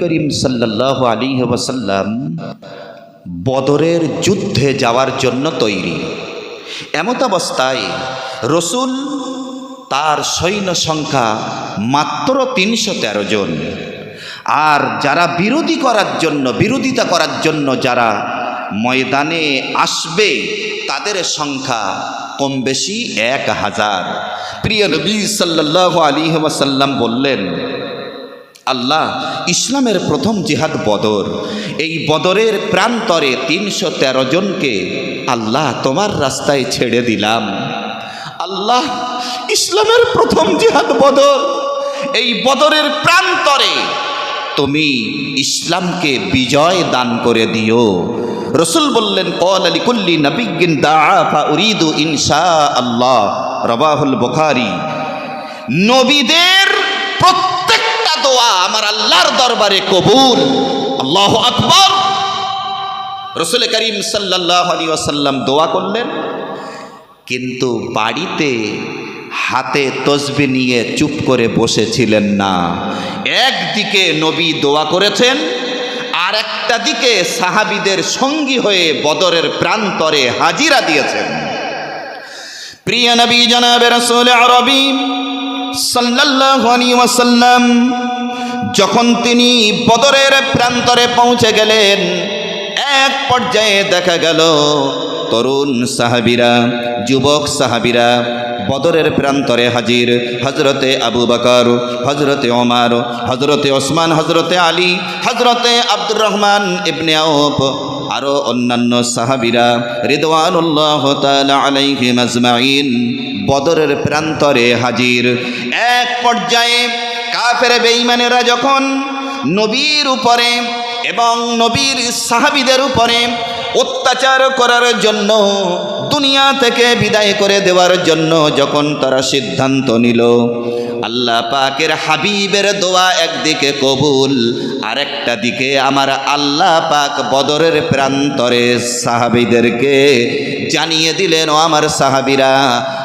করিম সাল্লাহ আলী ওয়াসাল্লাম বদরের যুদ্ধে যাওয়ার জন্য তৈরি। এমত অবস্থায় রসুল তার সৈন্য সংখ্যা মাত্র তিনশো তেরো জন। আর যারা বিরোধী করার জন্য, বিরোধিতা করার জন্য যারা ময়দানে আসবে, তাদের সংখ্যা কম বেশি এক হাজার। প্রিয় নবী সাল্লাহ আলী ওয়াসাল্লাম বললেন আল্লাহ ইসলামের প্রথম জিহাদ বদর। এই বদরের প্রান্তরে তিনশো তেরো জনকে আল্লাহ তোমার রাস্তায় ছেড়ে দিলাম। আল্লাহ ইসলামের প্রথম জিহাদ বদর। এই বদরের প্রান্তরে তুমি ইসলামকে বিজয় দান করে দিও। রসুল বললেন কল আলী কুল্লি নবিগিন দা উরিদু ইনশা আল্লাহ। রবাহুল বুখারি। নবীদের আল্লাহর দরবারে কবুল। আল্লাহ আকবর। রসুল করিম সাল্লাহ আলী আসাল্লাম দোয়া করলেন, কিন্তু বাড়িতে হাতে তসবি নিয়ে চুপ করে বসেছিলেন না। একদিকে নবী দোয়া করেছেন, আর একটা দিকে সাহাবিদের সঙ্গী হয়ে বদরের প্রান্তরে হাজিরা দিয়েছেন। প্রিয় নবী জনাবে রসুল ওয়াসাল্লাম যখন তিনি বদরের প্রান্তরে পৌঁছে গেলেন, এক পর্যায়ে দেখা গেল তরুণ সাহাবিরা, যুবক সাহাবিরা বদরের প্রান্তরে হাজির। হজরতে আবু বকর হজরতে ওমার হজরতে ওসমান হজরতে আলী হজরতে আব্দুর রহমান ইবনে আউফ আরও অন্যান্য সাহাবিরা রিদওয়ানুল্লাহ আলাইহিম আজমাইন বদরের প্রান্তরে হাজির। এক পর্যায়ে কাফের বেঈমানেরা যখন নবীর উপরে এবং নবীর সাহাবিদের উপরে অত্যাচার করার জন্য দুনিয়া থেকে বিদায় করে দেওয়ার জন্য যখন তারা সিদ্ধান্ত নিল, আল্লাহ পাকের হাবিবের দোয়া একদিকে কবুল, আরেকটা দিকে আমার আল্লাহ পাক বদরের প্রান্তরে সাহাবিদেরকে জানিয়ে দিলেন আমার সাহাবিরা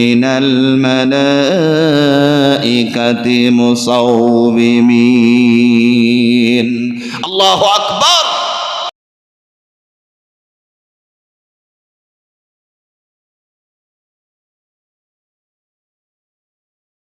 من الملائكة مصومين الله أكبر.